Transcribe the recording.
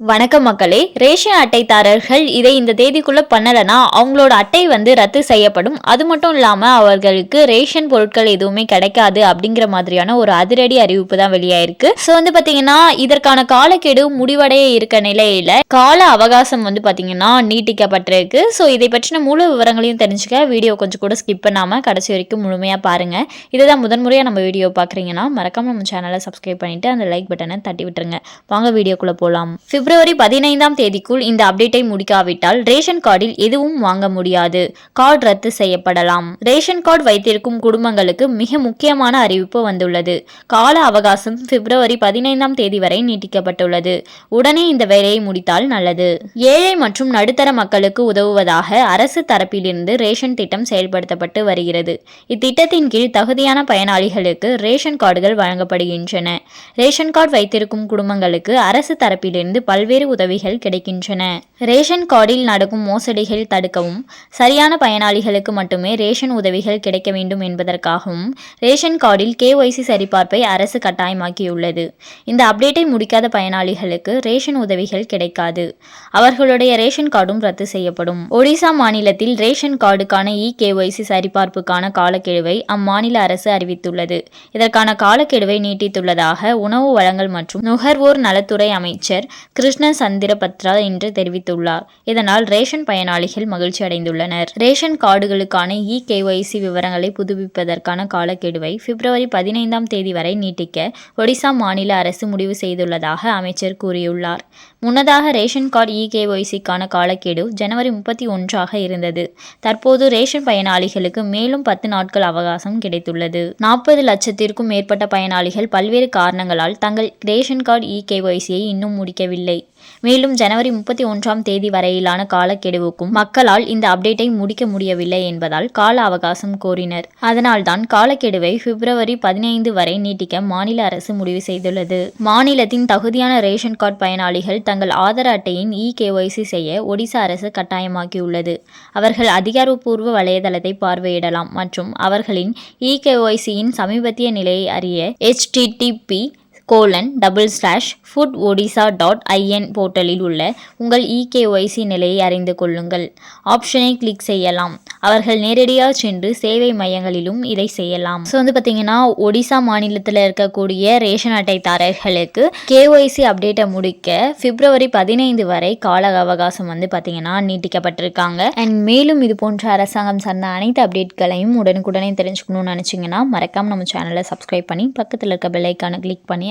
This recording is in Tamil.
வணக்கம் மக்களே. ரேஷன் அட்டைதாரர்கள் இதை இந்த தேதிக்குள்ள பண்ணலைன்னா அவங்களோட அட்டை வந்து ரத்து செய்யப்படும். அது மட்டும் இல்லாமல் அவர்களுக்கு ரேஷன் பொருட்கள் எதுவுமே கிடைக்காது அப்படிங்கிற மாதிரியான ஒரு அதிரடி அறிவிப்பு தான் வெளியாயிருக்கு. ஸோ வந்து பார்த்தீங்கன்னா இதற்கான காலக்கெடு முடிவடைய இருக்க நிலையில கால அவகாசம் வந்து பார்த்தீங்கன்னா நீட்டிக்கப்பட்டிருக்கு. ஸோ இதை பற்றின முழு விவரங்களையும் தெரிஞ்சுக்க வீடியோ கொஞ்சம் கூட ஸ்கிப் பண்ணாமல் கடைசி வரைக்கும் முழுமையாக பாருங்க. இதுதான் முதன்முறையாக நம்ம வீடியோ பார்க்குறீங்கன்னா மறக்காம நம்ம சேனலை சப்ஸ்கிரைப் பண்ணிட்டு அந்த லைக் பட்டனை தட்டி விட்டுருங்க. வாங்க வீடியோக்குள்ளே போகலாம் பிப்ரவரி பதினைந்தாம் தேதிக்குள் இந்த அப்டேட்டை முடிக்காவிட்டால் ரேஷன் கார்டில் எதுவும் வாங்க முடியாது. கார்டு ரத்து செய்யப்படலாம். ரேஷன் கார்டு வைத்திருக்கும் குடும்பங்களுக்கு மிக முக்கியமான அறிவிப்பு வந்துள்ளது. கால அவகாசம் பிப்ரவரி பதினைந்தாம் தேதி வரை நீட்டிக்கப்பட்டுள்ளது. உடனே இந்த வேலையை முடித்தால் நல்லது. ஏழை மற்றும் நடுத்தர மக்களுக்கு உதவுவதாக அரசு தரப்பிலிருந்து ரேஷன் திட்டம் செயல்படுத்தப்பட்டு வருகிறது. இத்திட்டத்தின் கீழ் தகுதியான பயனாளிகளுக்கு ரேஷன் கார்டுகள் வழங்கப்படுகின்றன. ரேஷன் கார்டு வைத்திருக்கும் குடும்பங்களுக்கு அரசு தரப்பிலிருந்து பல்வேறு உதவிகள் கிடைக்கின்றன. ரேஷன் கார்டில் நடக்கும் மோசடிகள் தடுக்கவும் சரியான பயனாளிகளுக்கு மட்டுமே ரேஷன் உதவிகள் கிடைக்க வேண்டும் என்பதற்காகவும் ரேஷன் கார்டில் கேஒய்சி சரிபார்ப்பை அரசு கட்டாயமாக்கியுள்ளது. இந்த அப்டேட்டை முடிக்காத பயனாளிகளுக்கு ரேஷன் உதவிகள் கிடைக்காது. அவர்களுடைய ரேஷன் கார்டும் ரத்து செய்யப்படும். ஒடிசா மாநிலத்தில் ரேஷன் கார்டுக்கான இ கேஒய்சி சரிபார்ப்புக்கான காலக்கெடுவை அம்மாநில அரசு அறிவித்துள்ளது. இதற்கான காலக்கெடுவை நீட்டித்துள்ளதாக உணவு வழங்கல் மற்றும் நுகர்வோர் நலத்துறை அமைச்சர் கிருஷ்ண சந்திர பத்ரா என்று தெரிவித்துள்ளார். இதனால் ரேஷன் பயனாளிகள் மகிழ்ச்சி அடைந்துள்ளனர். ரேஷன் கார்டுகளுக்கான இ கேஒய்சி விவரங்களை புதுப்பிப்பதற்கான காலக்கெடுவை பிப்ரவரி பதினைந்தாம் தேதி வரை நீட்டிக்க ஒடிசா மாநில அரசு முடிவு செய்துள்ளதாக அமைச்சர் கூறியுள்ளார். முன்னதாக ரேஷன் கார்டு இ கேஒய்சிக்கான காலக்கெடு ஜனவரி முப்பத்தி ஒன்றாக இருந்தது. தற்போது ரேஷன் பயனாளிகளுக்கு மேலும் பத்து நாட்கள் அவகாசம் கிடைத்துள்ளது. நாற்பது லட்சத்திற்கும் மேற்பட்ட பயனாளிகள் பல்வேறு காரணங்களால் தங்கள் ரேஷன் கார்டு இ கேஒய்சியை இன்னும் முடிக்கவில்லை. மேலும் ஜனவரி முப்பத்தி ஒன்றாம் தேதி வரையிலான காலக்கெடுவுக்கும் மக்களால் இந்த அப்டேட்டை முடிக்க முடியவில்லை என்பதால் கால அவகாசம் கோரினர். அதனால்தான் காலக்கெடுவை பிப்ரவரி பதினைந்து வரை நீட்டிக்க மாநில அரசு முடிவு செய்துள்ளது. மாநிலத்தின் தகுதியான ரேஷன் கார்டு பயனாளிகள் தங்கள் ஆதார் அட்டையின் இ கேஒய்சி செய்ய ஒடிசா அரசு கட்டாயமாக்கியுள்ளது. அவர்கள் அதிகாரப்பூர்வ வலைதளத்தை பார்வையிடலாம் மற்றும் அவர்களின் இ கேஒய்சியின் சமீபத்திய நிலையை அறிய http colon double slash food Odisha dot IN போர்ட்டலில் உள்ள உங்கள் இகேஒய்சி நிலையை அறிந்து கொள்ளுங்கள். ஆப்ஷனை கிளிக் செய்யலாம். அவர்கள் நேரடியாக சென்று சேவை மையங்களிலும் இதை செய்யலாம். ஸோ வந்து பார்த்தீங்கன்னா ஒடிசா மாநிலத்தில் இருக்கக்கூடிய ரேஷன் அட்டைதாரர்களுக்கு கேஒய்சி அப்டேட்டை முடிக்க பிப்ரவரி பதினைந்து வரை கால அவகாசம் வந்து பார்த்தீங்கன்னா நீட்டிக்கப்பட்டிருக்காங்க. அண்ட் மேலும் இது போன்ற அரசாங்கம் சார்ந்த அனைத்து அப்டேட்களையும் உடனுக்குடனே தெரிஞ்சுக்கணும்னு நினச்சிங்கன்னா மறக்காமல் நம்ம சேனலை சப்ஸ்கிரைப் பண்ணி பக்கத்தில் இருக்க பெல்லைக்கான கிளிக் பண்ணி